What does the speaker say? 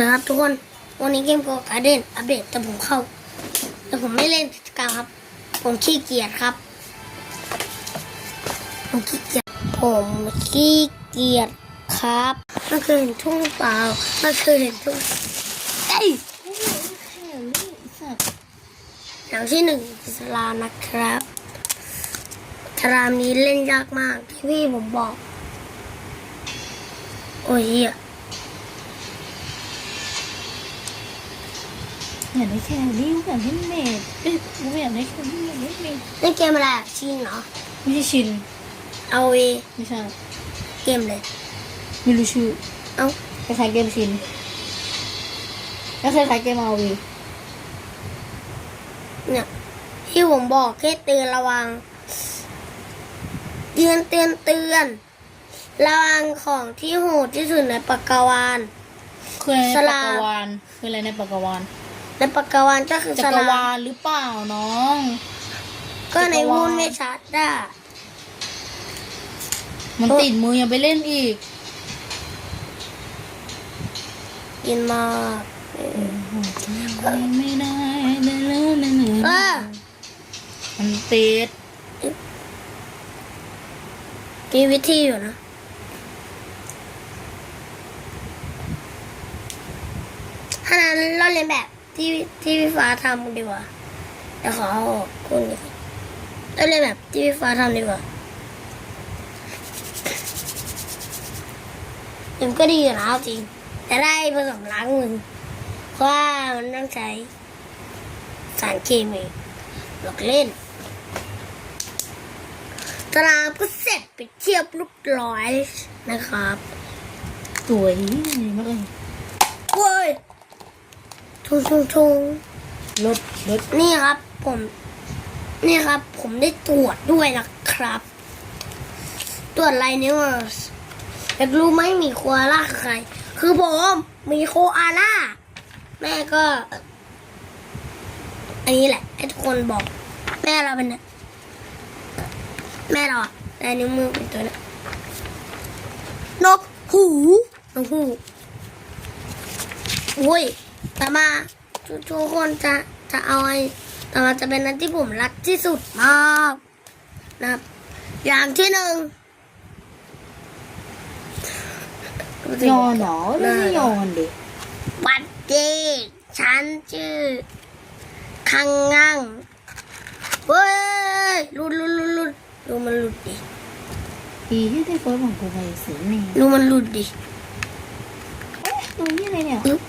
นะครับทุกคนวันนี้เกมโกการ์เด้นอัปเดตแต่ผมเข้า แต่ผมไม่เล่นกิจกรรมครับ ผมขี้เกียจครับ ผมขี้เกียจผมขี้เกียจครับไม่เคยเห็นทุ่งเปล่าไม่เคยเห็นทุ่งเอ้ยอย่างที่หนึ่งอิสลามนะครับสลามนี้เล่นยากมากที่พี่ผมบอก โอ้ยเหี้ อยากได้แค่นี้อยากได้เมดเอ้ยกูไม่อยากได้แค่นี้อยากได้เมดเล่นเกมอะไรอะชินเหรอไม่ใช่ชินเอาเวไม่ใช่เกมเลย ไม่รู้ชื่อเอ้าคล้ายๆเกมชินแล้วคล้ายๆเกมอาวีเนี่ยที่ผมบอกแค่เตือนระวัง เตือนเตือนเตือน ระวังของที่โหดที่สุดในปักกวาลคืออะไรในสปัลากกวาลคืออะไรในปักกวาล ในปักกวาลก็คือจัสกรลาวาลหรือเปล่าน้อง ก็ในจักรวาลวุ้นไม่ชัดได้ มันติดมือยังไปเล่นอีกกินมากไม่ได้เลยเลยเลยเออมันติดมีวิธีอยู่นะถ้านั้นเราเรียนแบบ ที่ที่พี่ฟ้าทำดีกว่าเดี๋ยวขอเอาออกคุณดีกว่าเราเรียนแบบที่พี่ฟ้าทำดีกว่ามันก็ดีอยู่นะเอาจริง แต่ได้ผสมล้างมือเพราะว่ามันต้องใช้สารเคมีหลอกเล่นตารางก็เสร็จไปเทียบรูปร้อยนะครับ สวยมากเลยเว้ย ทุงทุงทุงรถรถนี่ครับผม นี่ครับ ผมได้ตรวจด้วยนะครับ ตรวจไลนิวสอยากรู้ไหมมีโคอาล่าใคร คือผมมีโคอาล่า แม่ก็ อันนี้แหละให้ทุกคนบอก แม่เราเป็นนี่ยแม่เราลายนิ้วมือเป็นตัวนี้นกหูนกหูโอ้ย แต่มาทุกทุกคนจะจะเอาไอ้แต่มาจะเป็นอันที่ผมรักที่สุดมากนะครับ อย่างที่หนึ่งยอนเหรอไม่ใช่ยอนดิบัดเจฉันชื่อคังงังเว้ยหลุดหลุดหลุดหลุดดูมันหลุดดิปีที่ได้เฟิร์สของกูไปสีนี่ดูมันหลุดดิตัวนี้อะไรเนี่ยอึ๊บ